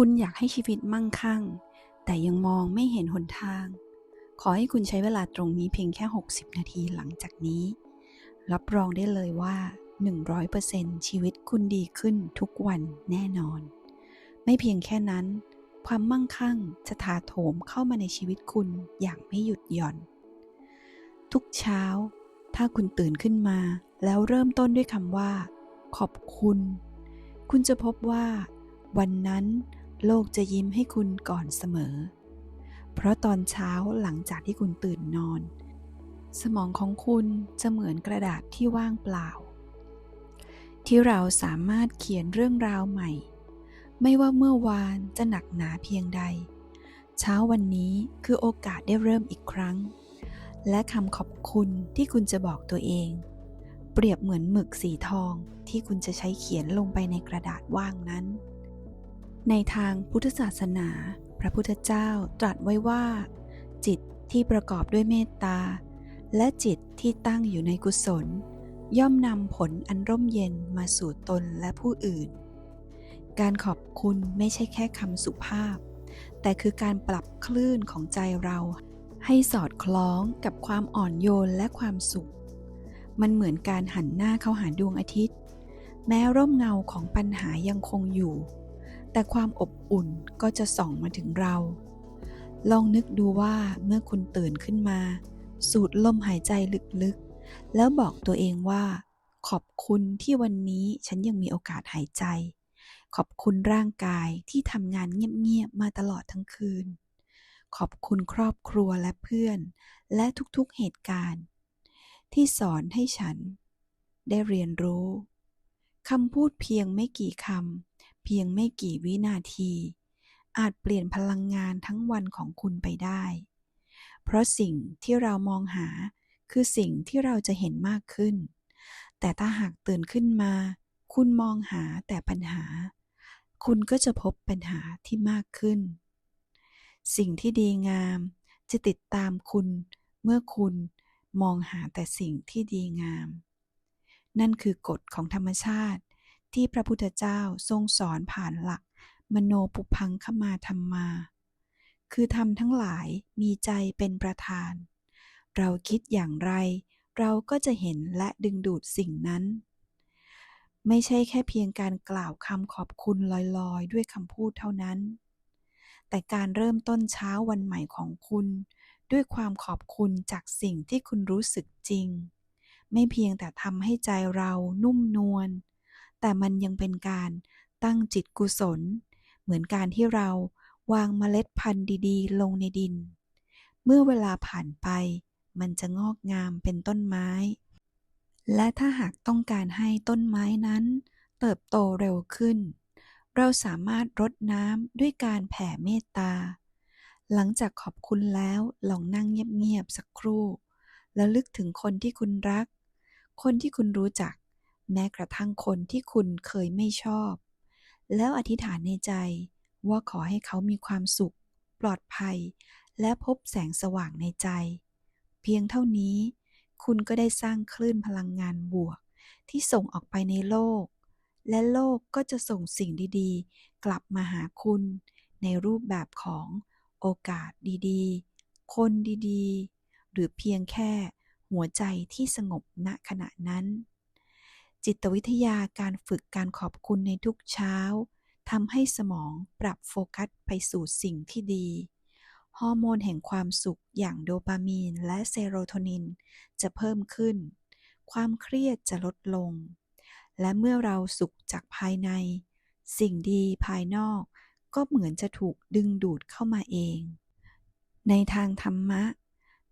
คุณอยากให้ชีวิตมั่งคั่ง แต่ยังมองไม่เห็นหนทาง ขอให้คุณใช้เวลาตรงนี้เพียงแค่ 60 นาทีหลังจากนี้ รับรองได้เลยว่า 100%ชีวิตคุณดีขึ้นทุกวันแน่นอน ไม่เพียงแค่นั้น ความมั่งคั่งจะถาโถมเข้ามาในชีวิตคุณอย่างไม่หยุดหย่อน ทุกเช้า ถ้าคุณตื่นขึ้นมา แล้วเริ่มต้นด้วยคำว่า ขอบคุณ คุณจะพบว่าวันนั้น โลกจะยิ้มให้คุณก่อนเสมอ เพราะตอนเช้าหลังจากที่คุณตื่นนอน สมองของคุณจะเหมือนกระดาษที่ว่างเปล่า ที่เราสามารถเขียนเรื่องราวใหม่ ไม่ว่าเมื่อวานจะหนักหนาเพียงใด เช้าวันนี้คือโอกาสได้เริ่มอีกครั้ง และคำขอบคุณที่คุณจะบอกตัวเอง เปรียบเหมือนหมึกสีทองที่คุณจะใช้เขียนลงไปในกระดาษว่างนั้น ในทางพุทธศาสนา พระพุทธเจ้าตรัสไว้ว่า จิตที่ประกอบด้วยเมตตา และจิตที่ตั้งอยู่ในกุศล ย่อมนำผลอันร่มเย็นมาสู่ตนและผู้อื่น การขอบคุณไม่ใช่แค่คำสุภาพ แต่คือการปรับคลื่นของใจเราให้สอดคล้องกับความอ่อนโยนและความสุข มันเหมือนการหันหน้าเข้าหาดวงอาทิตย์ แม้ร่มเงาของปัญหายังคงอยู่ แต่ความอบอุ่นก็จะส่องมาถึงเรา ลองนึกดูว่าเมื่อคุณตื่นขึ้นมา สูดลมหายใจลึกๆ แล้วบอกตัวเองว่า ขอบคุณที่วันนี้ฉันยังมีโอกาสหายใจ ขอบคุณร่างกายที่ทำงานเงียบๆมาตลอดทั้งคืน ขอบคุณครอบครัวและเพื่อน และทุกๆเหตุการณ์ ที่สอนให้ฉัน ได้เรียนรู้คำพูดเพียงไม่กี่คำ เพียงไม่กี่วินาที อาจเปลี่ยนพลังงานทั้งวันของคุณไปได้ เพราะสิ่งที่เรามองหาคือสิ่งที่เราจะเห็นมากขึ้น แต่ถ้าหากตื่นขึ้นมา คุณมองหาแต่ปัญหา คุณก็จะพบปัญหาที่มากขึ้น สิ่งที่ดีงามจะติดตามคุณเมื่อคุณมองหาแต่สิ่งที่ดีงาม นั่นคือกฎของธรรมชาติ ที่พระพุทธเจ้าทรงสอนผ่านหลัก มโนปุพังขมาธรรมา คือธรรมทั้งหลายมีใจเป็นประธาน เราคิดอย่างไร เราก็จะเห็นและดึงดูดสิ่งนั้น ไม่ใช่แค่เพียงการกล่าวคำขอบคุณลอยๆ ด้วยคำพูดเท่านั้น แต่การเริ่มต้นเช้าวันใหม่ของคุณ ด้วยความขอบคุณจากสิ่งที่คุณรู้สึกจริง ไม่เพียงแต่ทำให้ใจเรานุ่มนวล แต่มันยังเป็นการตั้งจิตกุศล เหมือนการที่เราวางเมล็ดพันธุ์ดีๆ ลงในดิน เมื่อเวลาผ่านไปมันจะงอกงามเป็นต้นไม้ และถ้าหากต้องการให้ต้นไม้นั้น เติบโตเร็วขึ้น เราสามารถรดน้ำด้วยการแผ่เมตตา หลังจากขอบคุณแล้วลองนั่งเงียบๆสักครู่ แล้วลึกถึงคนที่คุณรัก คนที่คุณรู้จัก แม้กระทั่งคนที่คุณเคยไม่ชอบ แล้วอธิษฐานในใจว่าขอให้เขามีความสุข ปลอดภัย และพบแสงสว่างในใจ เพียงเท่านี้ คุณก็ได้สร้างคลื่นพลังงานบวก ที่ส่งออกไปในโลก และโลกก็จะส่งสิ่งดีๆ กลับมาหาคุณ ในรูปแบบของโอกาสดีๆ คนดีๆ หรือเพียงแค่หัวใจที่สงบณขณะนั้น จิตวิทยาการฝึกการขอบคุณในทุกเช้าทำให้สมองปรับโฟกัสไปสู่สิ่งที่ดี ฮอร์โมนแห่งความสุขอย่างโดปามีนและเซโรโทนินจะเพิ่มขึ้น ความเครียดจะลดลง และเมื่อเราสุขจากภายใน สิ่งดีภายนอกก็เหมือนจะถูกดึงดูดเข้ามาเอง ในทางธรรมะ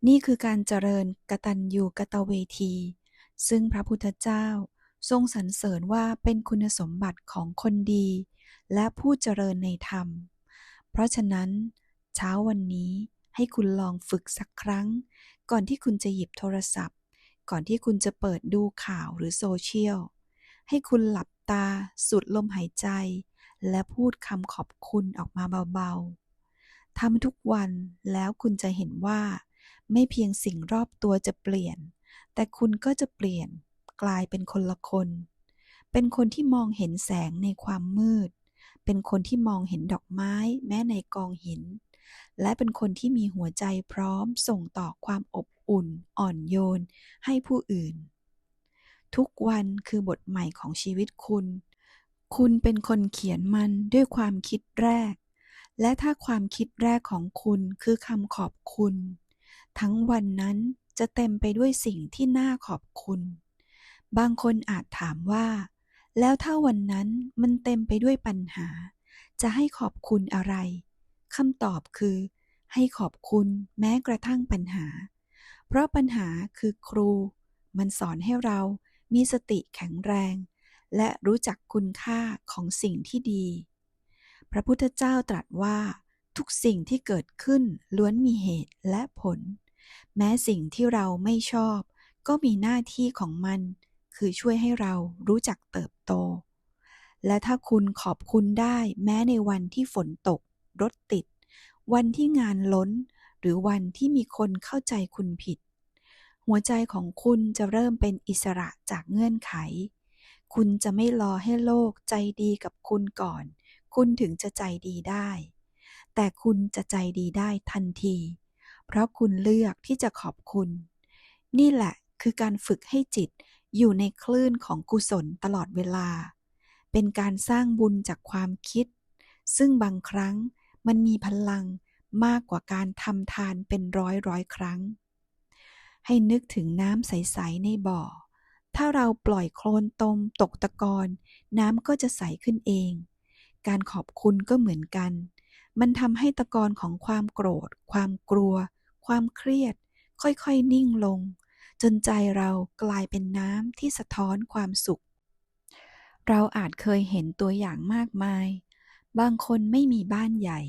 นี่คือการเจริญกตัญญูกตเวที ซึ่งพระพุทธเจ้า ทรงสรรเสริญว่าเป็นคุณสมบัติของคนดี และผู้เจริญในธรรม เพราะฉะนั้น เช้าวันนี้ให้คุณลองฝึกสักครั้ง ก่อนที่คุณจะหยิบโทรศัพท์ ก่อนที่คุณจะเปิดดูข่าวหรือโซเชียล ให้คุณหลับตาสูดลมหายใจ และพูดคำขอบคุณออกมาเบาๆทำทุกวันแล้วคุณจะเห็นว่า ไม่เพียงสิ่งรอบตัวจะเปลี่ยน แต่คุณก็จะเปลี่ยน กลายเป็นคนละคน เป็นคนที่มองเห็นแสงในความมืด เป็นคนที่มองเห็นดอกไม้แม้ในกองหิน และเป็นคนที่มีหัวใจพร้อมส่งต่อความอบอุ่น อ่อนโยน ให้ผู้อื่น ทุกวันคือบทใหม่ของชีวิตคุณ คุณเป็นคนเขียนมันด้วยความคิดแรก และถ้าความคิดแรกของคุณคือคำขอบคุณ ทั้งวันนั้นจะเต็มไปด้วยสิ่งที่น่าขอบคุณ บางคนอาจถามว่า แล้วถ้าวันนั้นมันเต็มไปด้วยปัญหา จะให้ขอบคุณอะไรคำตอบคือ ให้ขอบคุณแม้กระทั่งปัญหา เพราะปัญหาคือครู มันสอนให้เรามีสติแข็งแรง และรู้จักคุณค่าของสิ่งที่ดี พระพุทธเจ้าตรัสว่าทุกสิ่งที่เกิดขึ้นล้วนมีเหตุและผล แม้สิ่งที่เราไม่ชอบ ก็มีหน้าที่ของมัน คือช่วยให้เรารู้จักเติบโต และถ้าคุณขอบคุณได้แม้ในวันที่ฝนตก รถติด วันที่งานล้น หรือวันที่มีคนเข้าใจคุณผิด หัวใจของคุณจะเริ่มเป็นอิสระจากเงื่อนไข คุณจะไม่รอให้โลกใจดีกับคุณก่อน คุณถึงจะใจดีได้ แต่คุณจะใจดีได้ทันที เพราะคุณเลือกที่จะขอบคุณ นี่แหละคือการฝึกให้จิต อยู่ในคลื่นของกุศลตลอดเวลา เป็นการสร้างบุญจากความคิด ซึ่งบางครั้งมันมีพลังมากกว่าการทำทานเป็นร้อยร้อยครั้ง ให้นึกถึงน้ำใส ๆ ในบ่อ ถ้าเราปล่อยโคลนตมตกตะกอนน้ำก็จะใสขึ้นเอง การขอบคุณก็เหมือนกัน มันทำให้ตะกอนของความโกรธ ความกลัว ความเครียด ค่อย ๆ นิ่งลง จนใจเรากลายเป็นน้ำที่สะท้อนความสุข เราอาจเคยเห็นตัวอย่างมากมาย บางคนไม่มีบ้านใหญ่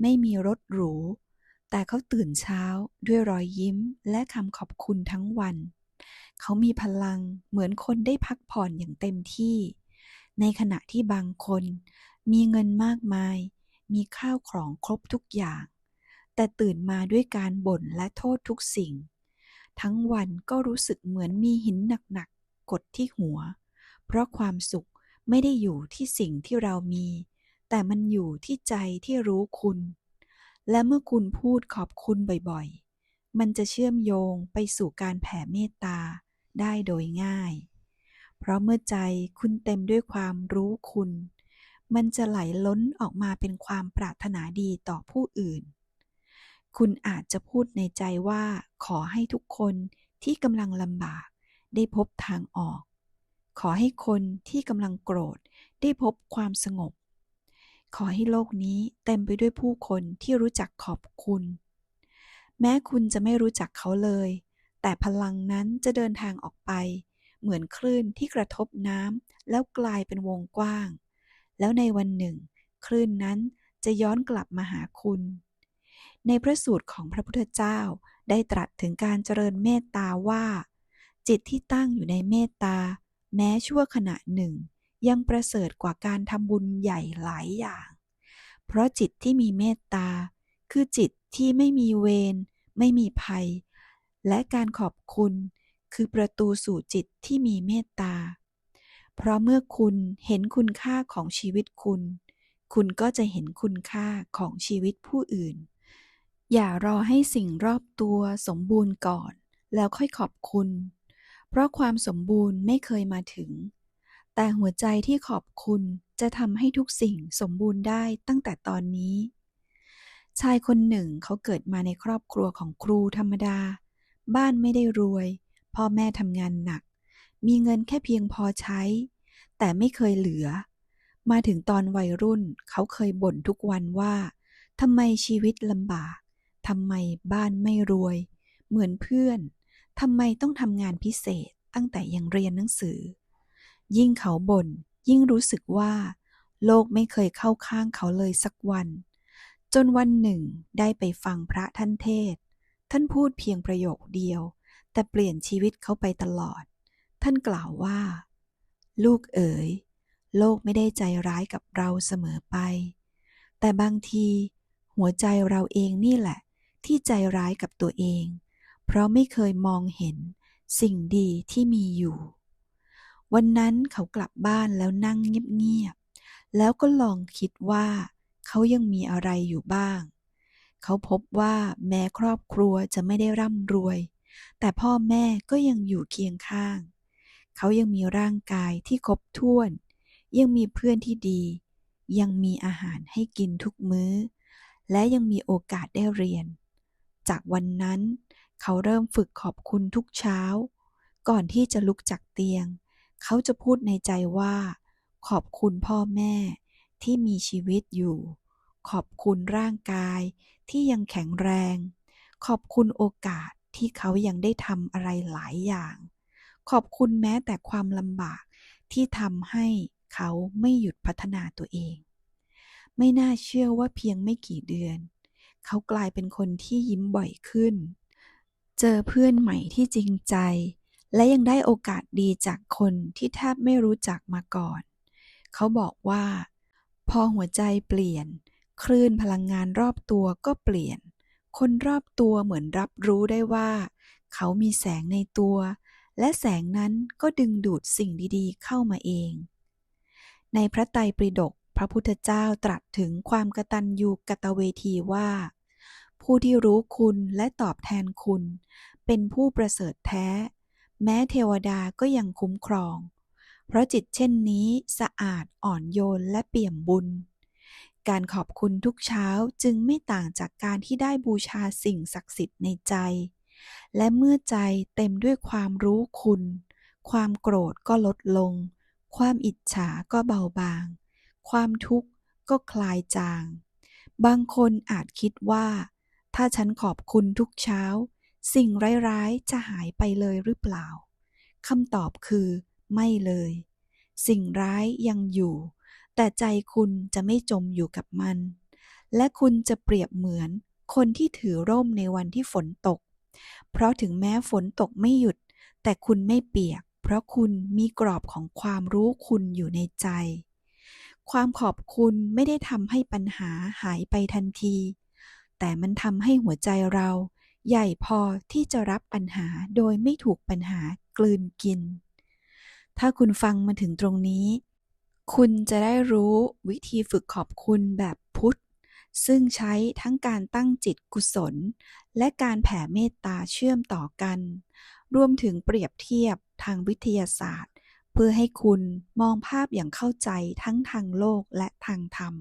ไม่มีรถหรู แต่เขาตื่นเช้าด้วยรอยยิ้มและคำขอบคุณทั้งวัน เขามีพลังเหมือนคนได้พักผ่อนอย่างเต็มที่ ในขณะที่บางคนมีเงินมากมาย มีข้าวของครบทุกอย่าง แต่ตื่นมาด้วยการบ่นและโทษทุกสิ่ง ทั้งวันก็รู้สึกเหมือนมีหินหนักๆกดที่หัว เพราะความสุขไม่ได้อยู่ที่สิ่งที่เรามี แต่มันอยู่ที่ใจที่รู้คุณ และเมื่อคุณพูดขอบคุณบ่อยๆ มันจะเชื่อมโยงไปสู่การแผ่เมตตาได้โดยง่าย เพราะเมื่อใจคุณเต็มด้วยความรู้คุณ มันจะไหลล้นออกมาเป็นความปรารถนาดีต่อผู้อื่น คุณอาจจะพูดในใจว่าขอให้ทุกคนที่กำลังลำบาก ได้พบทางออก ขอให้คนที่กำลังโกรธ ได้พบความสงบ ขอให้โลกนี้เต็มไปด้วยผู้คนที่รู้จักขอบคุณ แม้คุณจะไม่รู้จักเขาเลย แต่พลังนั้นจะเดินทางออกไป เหมือนคลื่นที่กระทบน้ำแล้วกลายเป็นวงกว้าง แล้วในวันหนึ่ง คลื่นนั้นจะย้อนกลับมาหาคุณ ในพระสูตรของพระพุทธเจ้าได้ตรัสถึงการเจริญเมตตาว่า จิตที่ตั้งอยู่ในเมตตา แม้ชั่วขณะหนึ่ง ยังประเสริฐกว่าการทำบุญใหญ่หลายอย่าง เพราะจิตที่มีเมตตา คือจิตที่ไม่มีเวรไม่มีภัย และการขอบคุณคือประตูสู่จิตที่มีเมตตา เพราะเมื่อคุณเห็นคุณค่าของชีวิตคุณ คุณก็จะเห็นคุณค่าของชีวิตผู้อื่น อย่ารอให้สิ่งรอบตัวสมบูรณ์ก่อน แล้วค่อยขอบคุณ เพราะความสมบูรณ์ไม่เคยมาถึง แต่หัวใจที่ขอบคุณจะทำให้ทุกสิ่งสมบูรณ์ได้ตั้งแต่ตอนนี้ ชายคนหนึ่งเขาเกิดมาในครอบครัวของครูธรรมดา บ้านไม่ได้รวย พ่อแม่ทำงานหนัก มีเงินแค่เพียงพอใช้ แต่ไม่เคยเหลือ มาถึงตอนวัยรุ่นเขาเคยบ่นทุกวันว่าทำไมชีวิตลำบาก ทำไมบ้านไม่รวย เหมือนเพื่อน ทำไมต้องทำงานพิเศษตั้งแต่ยังเรียนหนังสือ ยิ่งเขาบน่น ยิ่งรู้สึกว่า โลกไม่เคยเข้าข้างเขาเลยสักวัน จนวันหนึ่งได้ไปฟังพระท่านเทศ ท่านพูดเพียงประโยคเดียว แต่เปลี่ยนชีวิตเขาไปตลอด ท่านกล่าวว่า ลูกเอ๋ย โลกไม่ได้ใจร้ายกับเราเสมอไป แต่บางที หัวใจเราเองนี่แหละ ที่ใจร้ายกับตัวเอง เพราะไม่เคยมองเห็นสิ่งดีที่มีอยู่ วันนั้นเขากลับบ้านแล้วนั่งเงียบๆ แล้วก็ลองคิดว่า เขายังมีอะไรอยู่บ้าง เขาพบว่าแม้ครอบครัวจะไม่ได้ร่ำรวย แต่พ่อแม่ก็ยังอยู่เคียงข้าง เขายังมีร่างกายที่ครบถ้วน ยังมีเพื่อนที่ดี ยังมีอาหารให้กินทุกมื้อ และยังมีโอกาสได้เรียน จากวันนั้น เขาเริ่มฝึกขอบคุณทุกเช้า ก่อนที่จะลุกจากเตียง เขาจะพูดในใจว่า ขอบคุณพ่อแม่ที่มีชีวิตอยู่ ขอบคุณร่างกายที่ยังแข็งแรง ขอบคุณโอกาสที่เขายังได้ทำอะไรหลายอย่าง ขอบคุณแม้แต่ความลำบากที่ทำให้เขาไม่หยุดพัฒนาตัวเอง ไม่น่าเชื่อว่าเพียงไม่กี่เดือน เขากลายเป็นคนที่ยิ้มบ่อยขึ้น เจอเพื่อนใหม่ที่จริงใจ และยังได้โอกาสดีจากคนที่แทบไม่รู้จักมาก่อน เขาบอกว่า พอหัวใจเปลี่ยน คลื่นพลังงานรอบตัวก็เปลี่ยน คนรอบตัวเหมือนรับรู้ได้ว่า เขามีแสงในตัว และแสงนั้นก็ดึงดูดสิ่งดีๆ เข้ามาเอง ในพระไตรปิฎก พระพุทธเจ้าตรัสถึงความกตัญญูกตเวทีว่า ผู้ที่รู้คุณและตอบแทนคุณ เป็นผู้ประเสริฐแท้ แม้เทวดาก็ยังคุ้มครอง เพราะจิตเช่นนี้สะอาดอ่อนโยนและเปี่ยมบุญ การขอบคุณทุกเช้าจึงไม่ต่างจากการที่ได้บูชาสิ่งศักดิ์สิทธิ์ในใจ และเมื่อใจเต็มด้วยความรู้คุณ ความโกรธก็ลดลง ความอิจฉาก็เบาบาง ความทุกข์ก็คลายจาง บางคนอาจคิดว่า ถ้าฉันขอบคุณทุกเช้า สิ่งร้ายๆจะหายไปเลยหรือเปล่าคำตอบคือไม่เลย สิ่งร้ายยังอยู่ แต่ใจคุณจะไม่จมอยู่กับมัน และคุณจะเปรียบเหมือนคนที่ถือร่มในวันที่ฝนตก เพราะถึงแม้ฝนตกไม่หยุด แต่คุณไม่เปียก เพราะคุณมีกรอบของความรู้คุณอยู่ในใจ ความขอบคุณไม่ได้ทำให้ปัญหาหายไปทันที แต่มันทำให้หัวใจเรา ใหญ่พอที่จะรับปัญหาโดยไม่ถูกปัญหากลืนกิน ถ้าคุณฟังมาถึงตรงนี้ คุณจะได้รู้วิธีฝึกขอบคุณแบบพุทธ ซึ่งใช้ทั้งการตั้งจิตกุศล และการแผ่เมตตาเชื่อมต่อกัน รวมถึงเปรียบเทียบทางวิทยาศาสตร์ เพื่อให้คุณมองภาพอย่างเข้าใจทั้งทางโลกและทางธรรม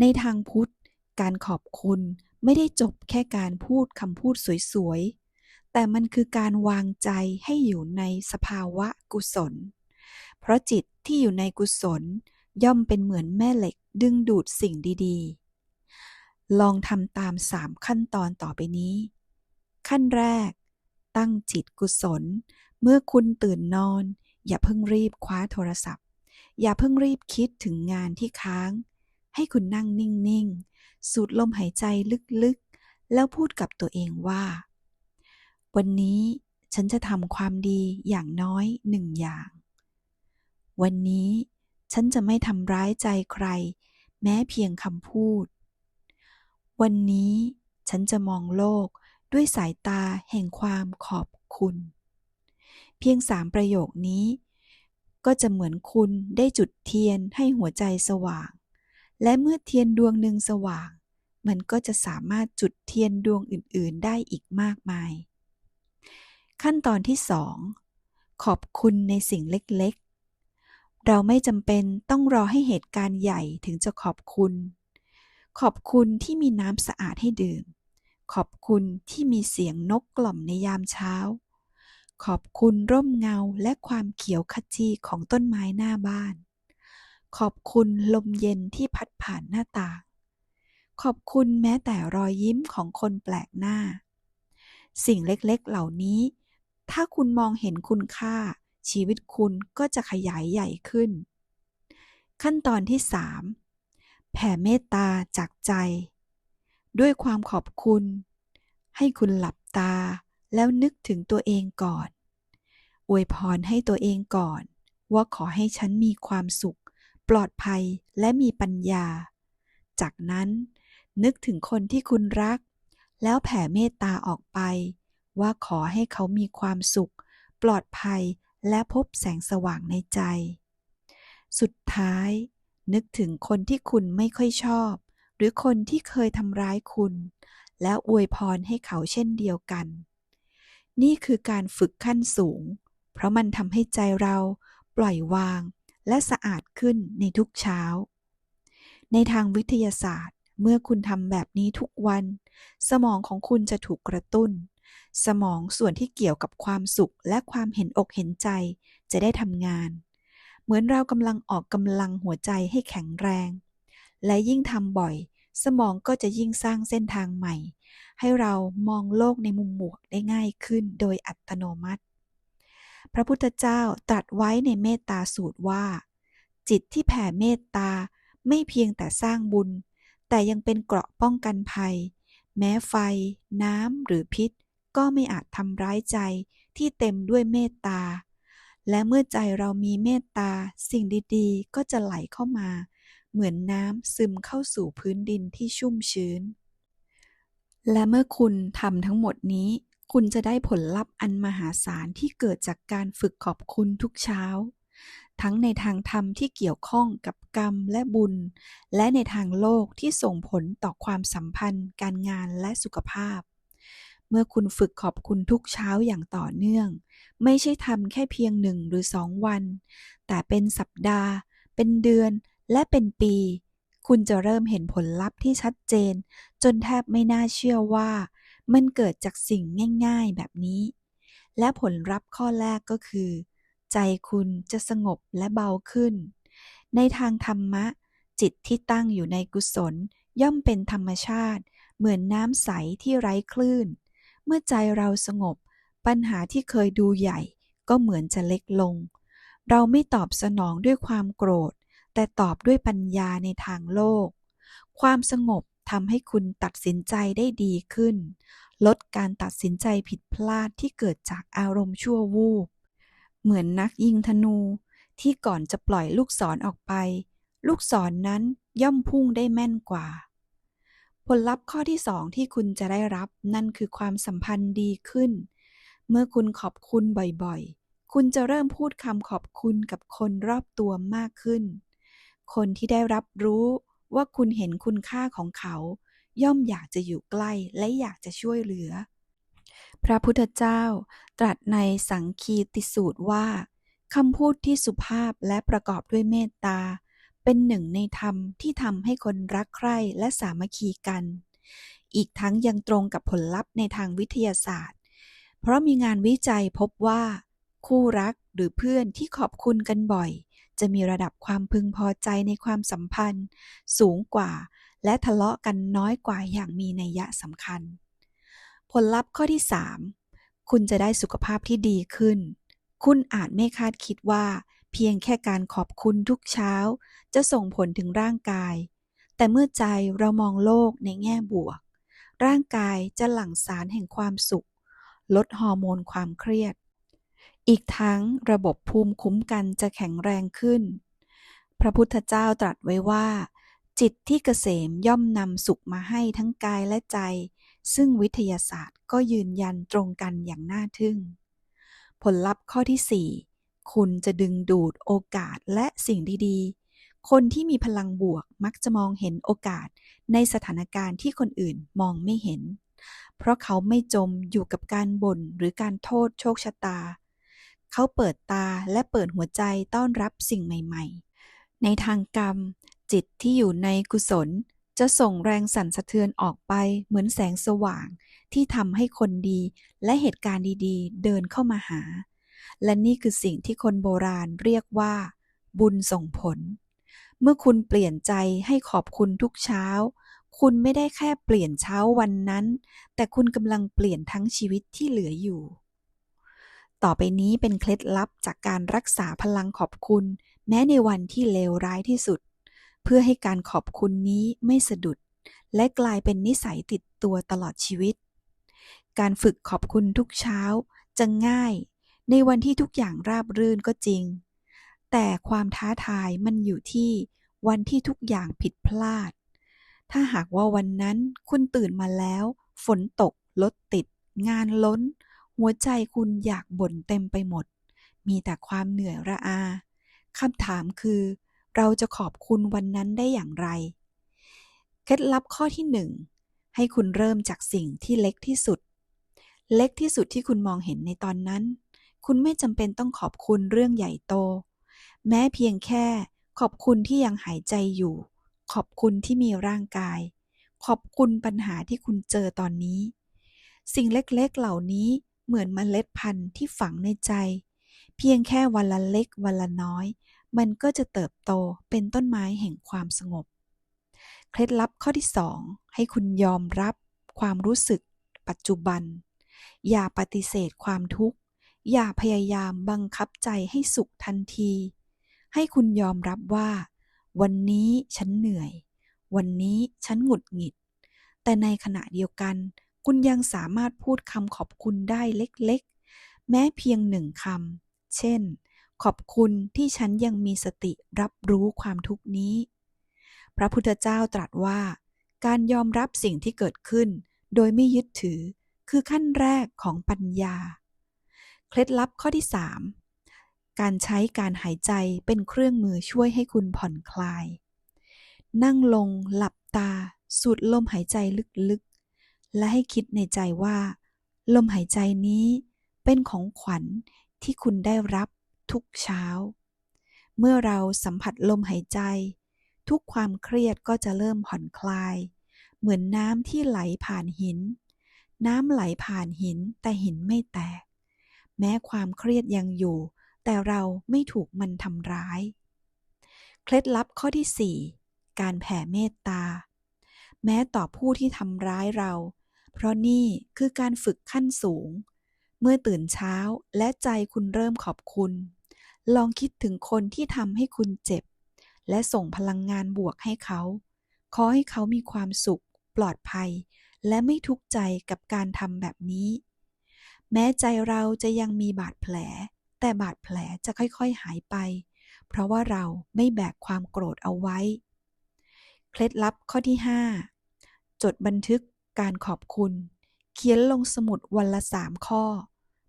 ในทางพุทธ การขอบคุณไม่ได้จบแค่การพูดคำพูดสวยๆ แต่มันคือการวางใจให้อยู่ในสภาวะกุศล เพราะจิตที่อยู่ในกุศลย่อมเป็นเหมือนแม่เหล็กดึงดูดสิ่งดีๆ ลองทำตามสามขั้นตอนต่อไปนี้ ขั้นแรก ตั้งจิตกุศล เมื่อคุณตื่นนอน อย่าเพิ่งรีบคว้าโทรศัพท์ อย่าเพิ่งรีบคิดถึงงานที่ค้าง ให้คุณนั่งนิ่งๆ สูดลมหายใจลึกๆ แล้วพูดกับตัวเองว่า วันนี้ฉันจะทำความดีอย่างน้อยหนึ่งอย่าง วันนี้ฉันจะไม่ทำร้ายใจใคร แม้เพียงคำพูด วันนี้ฉันจะมองโลกด้วยสายตาแห่งความขอบคุณ พียงสามประโยคนี้ ก็จะเหมือนคุณได้จุดเทียนให้หัวใจสว่าง และเมื่อเทียนดวงหนึ่งสว่าง มันก็จะสามารถจุดเทียนดวงอื่น ๆ ได้อีกมากมาย ขั้นตอนที่สองขอบคุณในสิ่งเล็กๆ เราไม่จำเป็นต้องรอให้เหตุการณ์ใหญ่ถึงจะขอบคุณ ขอบคุณที่มีน้ำสะอาดให้ดื่ม ขอบคุณที่มีเสียงนกกล่อมในยามเช้า ขอบคุณร่มเงาและความเขียวขจีของต้นไม้หน้าบ้าน ขอบคุณลมเย็นที่พัดผ่านหน้าต่าง ขอบคุณแม้แต่รอยยิ้มของคนแปลกหน้า สิ่งเล็กๆเหล่านี้ ถ้าคุณมองเห็นคุณค่า ชีวิตคุณก็จะขยายใหญ่ขึ้น ขั้นตอนที่ 3 แผ่เมตตาจากใจ ด้วยความขอบคุณ ให้คุณหลับตา แล้วนึกถึงตัวเองก่อน อวยพรให้ตัวเองก่อน ว่าขอให้ฉันมีความสุข ปลอดภัยและมีปัญญา จากนั้น นึกถึงคนที่คุณรัก แล้วแผ่เมตตาออกไป ว่าขอให้เขามีความสุข ปลอดภัยและพบแสงสว่างในใจ สุดท้าย นึกถึงคนที่คุณไม่ค่อยชอบ หรือคนที่เคยทำร้ายคุณ แล้วอวยพรให้เขาเช่นเดียวกัน นี่คือการฝึกขั้นสูง เพราะมันทำให้ใจเราปล่อยวางและสะอาดขึ้นในทุกเช้า ในทางวิทยาศาสตร์ เมื่อคุณทำแบบนี้ทุกวัน สมองของคุณจะถูกกระตุ้น สมองส่วนที่เกี่ยวกับความสุขและความเห็นอกเห็นใจจะได้ทำงาน เหมือนเรากำลังออกกำลังหัวใจให้แข็งแรง และยิ่งทำบ่อย สมองก็จะยิ่งสร้างเส้นทางใหม่ ให้เรามองโลกในมุมบวกได้ง่ายขึ้นโดยอัตโนมัติ พระพุทธเจ้าตรัสไว้ในเมตตาสูตรว่า จิตที่แผ่เมตตาไม่เพียงแต่สร้างบุญ แต่ยังเป็นเกราะป้องกันภัย แม้ไฟ น้ำหรือพิษ ก็ไม่อาจทำร้ายใจที่เต็มด้วยเมตตาและเมื่อใจเรามีเมตตา สิ่งดีๆ ก็จะไหลเข้ามา เหมือนน้ำซึมเข้าสู่พื้นดินที่ชุ่มชื้น และเมื่อคุณทำทั้งหมดนี้ คุณจะได้ผลลัพธ์อันมหาศาลที่เกิดจากการฝึกขอบคุณทุกเช้า ทั้งในทางธรรมที่เกี่ยวข้องกับกรรมและบุญ และในทางโลกที่ส่งผลต่อความสัมพันธ์ การงานและสุขภาพเมื่อคุณฝึกขอบคุณทุกเช้าอย่างต่อเนื่อง ไม่ใช่ทำแค่เพียงหนึ่งหรือสองวัน แต่เป็นสัปดาห์ เป็นเดือน และเป็นปี คุณจะเริ่มเห็นผลลัพธ์ที่ชัดเจน จนแทบไม่น่าเชื่อว่า มันเกิดจากสิ่งง่ายๆแบบนี้ และผลลัพธ์ข้อแรกก็คือ ใจคุณจะสงบและเบาขึ้น ในทางธรรมะ จิตที่ตั้งอยู่ในกุศลย่อมเป็นธรรมชาติ เหมือนน้ำใสที่ไร้คลื่น เมื่อใจเราสงบ ปัญหาที่เคยดูใหญ่ ก็เหมือนจะเล็กลง เราไม่ตอบสนองด้วยความโกรธ แต่ตอบด้วยปัญญาในทางโลก ความสงบทำให้คุณตัดสินใจได้ดีขึ้น ลดการตัดสินใจผิดพลาดที่เกิดจากอารมณ์ชั่ววูบ เหมือนนักยิงธนูที่ก่อนจะปล่อยลูกศรออกไป ลูกศรนนั้นย่อมพุ่งได้แม่นกว่า ผลลัพธ์ข้อที่สองที่คุณจะได้รับนั่นคือความสัมพันธ์ดีขึ้น เมื่อคุณขอบคุณบ่อยๆ คุณจะเริ่มพูดคำขอบคุณกับคนรอบตัวมากขึ้น คนที่ได้รับรู้ว่าคุณเห็นคุณค่าของเขา ย่อมอยากจะอยู่ใกล้และอยากจะช่วยเหลือ พระพุทธเจ้าตรัสในสังคีติสูตรว่าคำพูดที่สุภาพและประกอบด้วยเมตตา เป็นหนึ่งในธรรมที่ทำให้คนรักใคร่และสามัคคีกัน อีกทั้งยังตรงกับผลลัพธ์ในทางวิทยาศาสตร์ เพราะมีงานวิจัยพบว่า คู่รักหรือเพื่อนที่ขอบคุณกันบ่อย จะมีระดับความพึงพอใจในความสัมพันธ์ สูงกว่า และทะเลาะกันน้อยกว่าอย่างมีนัยยะสำคัญ ผลลัพธ์ข้อที่ 3 คุณจะได้สุขภาพที่ดีขึ้น คุณอาจไม่คาดคิดว่า เพียงแค่การขอบคุณทุกเช้า จะส่งผลถึงร่างกาย แต่เมื่อใจเรามองโลกในแง่บวก ร่างกายจะหลั่งสารแห่งความสุข ลดฮอร์โมนความเครียด อีกทั้งระบบภูมิคุ้มกันจะแข็งแรงขึ้น พระพุทธเจ้าตรัสไว้ว่า จิตที่เกษมย่อมนำสุขมาให้ทั้งกายและใจ ซึ่งวิทยาศาสตร์ก็ยืนยันตรงกันอย่างน่าทึ่ง ผลลัพธ์ข้อที่ 4 คุณจะดึงดูดโอกาสและสิ่งดีๆ คนที่มีพลังบวกมักจะมองเห็นโอกาสในสถานการณ์ที่คนอื่นมองไม่เห็น เพราะเขาไม่จมอยู่กับการบ่นหรือการโทษโชคชะตา เขาเปิดตาและเปิดหัวใจต้อนรับสิ่งใหม่ๆ ในทางกรรม จิตที่อยู่ในกุศล จะส่งแรงสั่นสะเทือนออกไปเหมือนแสงสว่าง ที่ทำให้คนดีและเหตุการณ์ดีๆ เดินเข้ามาหา และนี่คือสิ่งที่คนโบราณเรียกว่า บุญส่งผล เมื่อคุณเปลี่ยนใจให้ขอบคุณทุกเช้า คุณไม่ได้แค่เปลี่ยนเช้าวันนั้น แต่คุณกำลังเปลี่ยนทั้งชีวิตที่เหลืออยู่ ต่อไปนี้เป็นเคล็ดลับจากการรักษาพลังขอบคุณ แม้ในวันที่เลวร้ายที่สุด เพื่อให้การขอบคุณนี้ไม่สะดุด และกลายเป็นนิสัยติดตัวตลอดชีวิต การฝึกขอบคุณทุกเช้าจะง่าย ในวันที่ทุกอย่างราบรื่นก็จริง แต่ความท้าทายมันอยู่ที่วันที่ทุกอย่างผิดพลาด ถ้าหากว่าวันนั้นคุณตื่นมาแล้ว ฝนตกรถติด งานล้น หัวใจคุณอยากบ่นเต็มไปหมด มีแต่ความเหนื่อยระอา คำถามคือ เราจะขอบคุณวันนั้นได้อย่างไร เคล็ดลับข้อที่หนึ่งให้คุณเริ่มจากสิ่งที่เล็กที่สุด เล็กที่สุดที่คุณมองเห็นในตอนนั้น คุณไม่จำเป็นต้องขอบคุณเรื่องใหญ่โต แม้เพียงแค่ขอบคุณที่ยังหายใจอยู่ ขอบคุณที่มีร่างกาย ขอบคุณปัญหาที่คุณเจอตอนนี้ สิ่งเล็กๆเหล่านี้ เหมือนเมล็ดพันธุ์ที่ฝังในใจ เพียงแค่วันละเล็กวันละน้อย มันก็จะเติบโตเป็นต้นไม้แห่งความสงบ เคล็ดลับข้อที่สองให้คุณยอมรับความรู้สึก ปัจจุบัน อย่าปฏิเสธความทุกข์ อย่าพยายามบังคับใจให้สุขทันที ให้คุณยอมรับว่า วันนี้ฉันเหนื่อย วันนี้ฉันหงุดหงิด แต่ในขณะเดียวกัน คุณยังสามารถพูดคำขอบคุณได้เล็กๆ แม้เพียงหนึ่งคำ เช่น ขอบคุณที่ฉันยังมีสติรับรู้ความทุกนี้ พระพุทธเจ้าตรัสว่า การยอมรับสิ่งที่เกิดขึ้น โดยไม่ยึดถือ คือขั้นแรกของปัญญา เคล็ดลับข้อที่ 3 การใช้การหายใจเป็นเครื่องมือช่วยให้คุณผ่อนคลาย นั่งลงหลับตา สูดลมหายใจลึกๆ และให้คิดในใจว่า ลมหายใจนี้เป็นของขวัญที่คุณได้รับทุกเช้า เมื่อเราสัมผัสลมหายใจ ทุกความเครียดก็จะเริ่มผ่อนคลาย เหมือนน้ำที่ไหลผ่านหิน น้ำไหลผ่านหินแต่หินไม่แตก แม้ความเครียดยังอยู่ แต่เราไม่ถูกมันทำร้าย เคล็ดลับข้อที่ 4 การแผ่เมตตา แม้ต่อผู้ที่ทำร้ายเรา เพราะนี่คือการฝึกขั้นสูง เมื่อตื่นเช้าและใจคุณเริ่มขอบคุณ ลองคิดถึงคนที่ทำให้คุณเจ็บ และส่งพลังงานบวกให้เขา ขอให้เขามีความสุข ปลอดภัย และไม่ทุกข์ใจกับการทำแบบนี้ แม้ใจเราจะยังมีบาดแผล แต่บาดแผลจะค่อยๆหายไป เพราะว่าเราไม่แบกความโกรธเอาไว้ เคล็ดลับข้อที่ 5 จดบันทึก การขอบคุณ เขียนลงสมุดวันละสามข้อ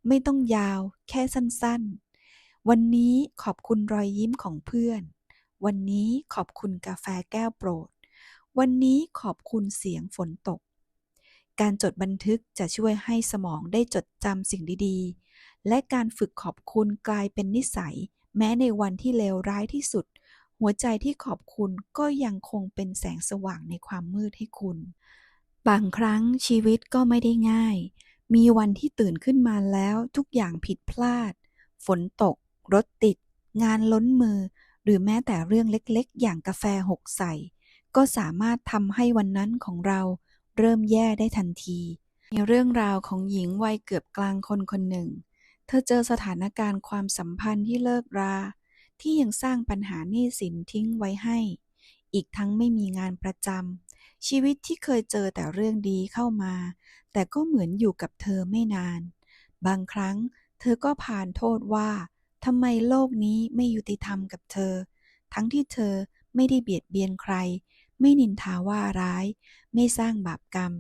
ไม่ต้องยาว แค่สั้นๆ วันนี้ขอบคุณรอยยิ้มของเพื่อน วันนี้ขอบคุณกาแฟแก้วโปรด วันนี้ขอบคุณเสียงฝนตก การจดบันทึกจะช่วยให้สมองได้จดจำสิ่งดีๆ และการฝึกขอบคุณกลายเป็นนิสัย แม้ในวันที่เลวร้ายที่สุดหัวใจที่ขอบคุณก็ยังคงเป็นแสงสว่างในความมืดให้คุณ บางครั้งชีวิตก็ไม่ได้ง่าย มีวันที่ตื่นขึ้นมาแล้วทุกอย่างผิดพลาด ฝนตก รถติด งานล้นมือ หรือแม้แต่เรื่องเล็กๆ อย่างกาแฟหกใส่ ก็สามารถทำให้วันนั้นของเราเริ่มแย่ได้ทันทีมีเรื่องราวของหญิงวัยเกือบกลางคนคนหนึ่ง เธอเจอสถานการณ์ความสัมพันธ์ที่เลิกรา ที่ยังสร้างปัญหาหนี้สินทิ้งไว้ให้ อีกทั้งไม่มีงานประจำ ชีวิตที่เคยเจอแต่เรื่องดีเข้ามา แต่ก็เหมือนอยู่กับเธอไม่นาน บางครั้งเธอก็ผ่านโทษว่าทำไมโลกนี้ไม่ยุติธรรมกับเธอ ทั้งที่เธอไม่ได้เบียดเบียนใคร ไม่นินทาว่าร้าย ไม่สร้างบาปกรรม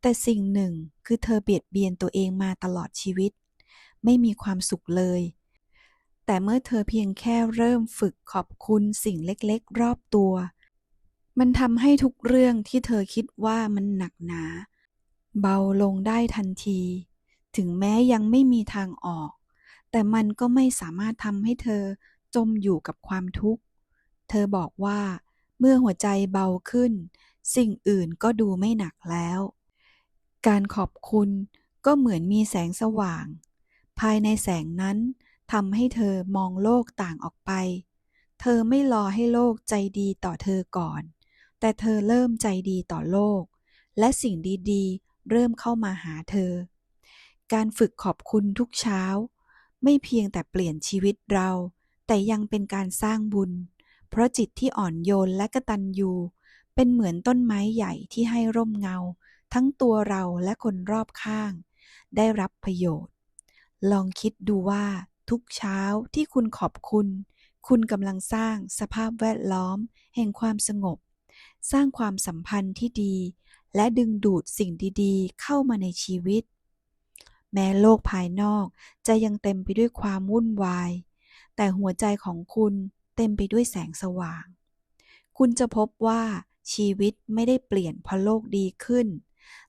แต่สิ่งหนึ่งคือเธอเบียดเบียนตัวเองมาตลอดชีวิต ไม่มีความสุขเลย แต่เมื่อเธอเพียงแค่เริ่มฝึกขอบคุณสิ่งเล็กๆ รอบตัว มันทำให้ทุกเรื่องที่เธอคิดว่ามันหนักหนา เบาลงได้ทันที ถึงแม้ยังไม่มีทางออก แต่มันก็ไม่สามารถทำให้เธอจมอยู่กับความทุกข์ เธอบอกว่า เมื่อหัวใจเบาขึ้น สิ่งอื่นก็ดูไม่หนักแล้ว การขอบคุณก็เหมือนมีแสงสว่าง ภายในแสงนั้นทำให้เธอมองโลกต่างออกไป เธอไม่รอให้โลกใจดีต่อเธอก่อน แต่เธอเริ่มใจดีต่อโลก และสิ่งดีๆ เริ่มเข้ามาหาเธอ การฝึกขอบคุณทุกเช้า ไม่เพียงแต่เปลี่ยนชีวิตเรา แต่ยังเป็นการสร้างบุญ เพราะจิตที่อ่อนโยนและกะตัญญูเป็นเหมือนต้นไม้ใหญ่ที่ให้ร่มเงา ทั้งตัวเราและคนรอบข้าง ได้รับประโยชน์ ลองคิดดูว่าทุกเช้าที่คุณขอบคุณ คุณกำลังสร้างสภาพแวดล้อม แห่งความสงบ สร้างความสัมพันธ์ที่ดี และดึงดูดสิ่งดีๆ เข้ามาในชีวิต แม้โลกภายนอกจะยังเต็มไปด้วยความวุ่นวาย แต่หัวใจของคุณเต็มไปด้วยแสงสว่าง คุณจะพบว่าชีวิตไม่ได้เปลี่ยนเพราะโลกดีขึ้น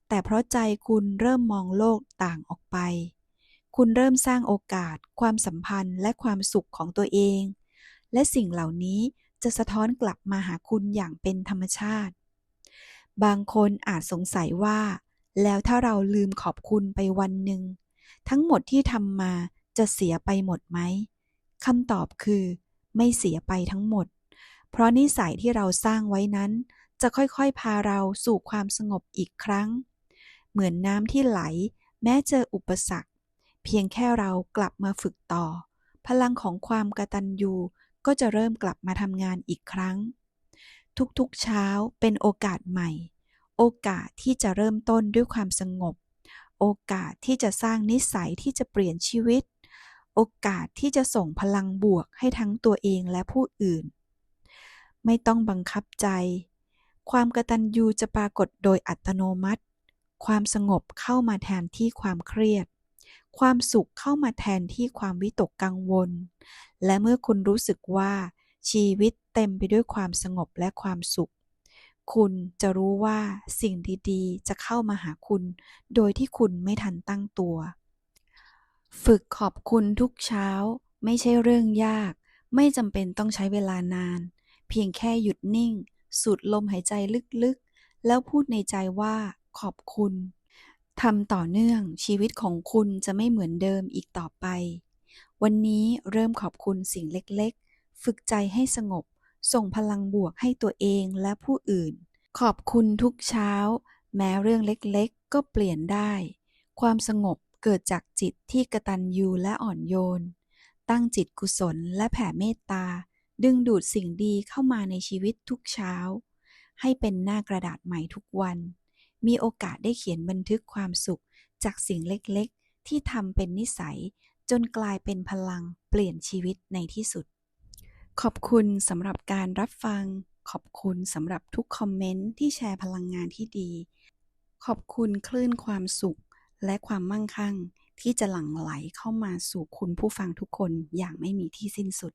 แต่เพราะใจคุณเริ่มมองโลกต่างออกไป คุณเริ่มสร้างโอกาส ความสัมพันธ์และความสุขของตัวเอง และสิ่งเหล่านี้ จะสะท้อนกลับมาหาคุณอย่างเป็นธรรมชาติ บางคนอาจสงสัยว่า แล้วถ้าเราลืมขอบคุณไปวันหนึ่ง ทั้งหมดที่ทำมาจะเสียไปหมดไหมคำตอบคือ ไม่เสียไปทั้งหมด เพราะนิสัยที่เราสร้างไว้นั้น จะค่อยๆพาเราสู่ความสงบอีกครั้ง เหมือนน้ำที่ไหล แม้เจออุปสรรค เพียงแค่เรากลับมาฝึกต่อ พลังของความกระตัญญู ก็จะเริ่มกลับมาทำงานอีกครั้ง ทุกๆเช้าเป็นโอกาสใหม่ โอกาสที่จะเริ่มต้นด้วยความสงบ โอกาสที่จะสร้างนิสัยที่จะเปลี่ยนชีวิต โอกาสที่จะส่งพลังบวกให้ทั้งตัวเองและผู้อื่น ไม่ต้องบังคับใจ ความกระตัญญูจะปรากฏโดยอัตโนมัติ ความสงบเข้ามาแทนที่ความเครียด ความสุขเข้ามาแทนที่ความวิตกกังวล และเมื่อคุณรู้สึกว่า ชีวิตเต็มไปด้วยความสงบและความสุข คุณจะรู้ว่าสิ่งดีๆ จะเข้ามาหาคุณ โดยที่คุณไม่ทันตั้งตัว ฝึกขอบคุณทุกเช้า ไม่ใช่เรื่องยาก ไม่จำเป็นต้องใช้เวลานาน เพียงแค่หยุดนิ่ง สูดลมหายใจลึกๆ แล้วพูดในใจว่าขอบคุณ ทำต่อเนื่องชีวิตของคุณจะไม่เหมือนเดิมอีกต่อไป วันนี้เริ่มขอบคุณสิ่งเล็กๆ ฝึกใจให้สงบ ส่งพลังบวกให้ตัวเองและผู้อื่น ขอบคุณทุกเช้า แม้เรื่องเล็กๆ ก็เปลี่ยนได้ ความสงบเกิดจากจิตที่กระตัญญูและอ่อนโยน ตั้งจิตกุศลและแผ่เมตตา ดึงดูดสิ่งดีเข้ามาในชีวิตทุกเช้า ให้เป็นหน้ากระดาษใหม่ทุกวัน มีโอกาสได้เขียนบันทึกความสุข จากสิ่งเล็กๆ ที่ทำเป็นนิสัย จนกลายเป็นพลังเปลี่ยนชีวิตในที่สุด ขอบคุณสำหรับการรับฟัง ขอบคุณสำหรับทุกคอมเมนต์ที่แชร์พลังงานที่ดี ขอบคุณคลื่นความสุข และความมั่งคั่ง ที่จะหลั่งไหลเข้ามาสู่คุณผู้ฟังทุกคนอย่างไม่มีที่สิ้นสุด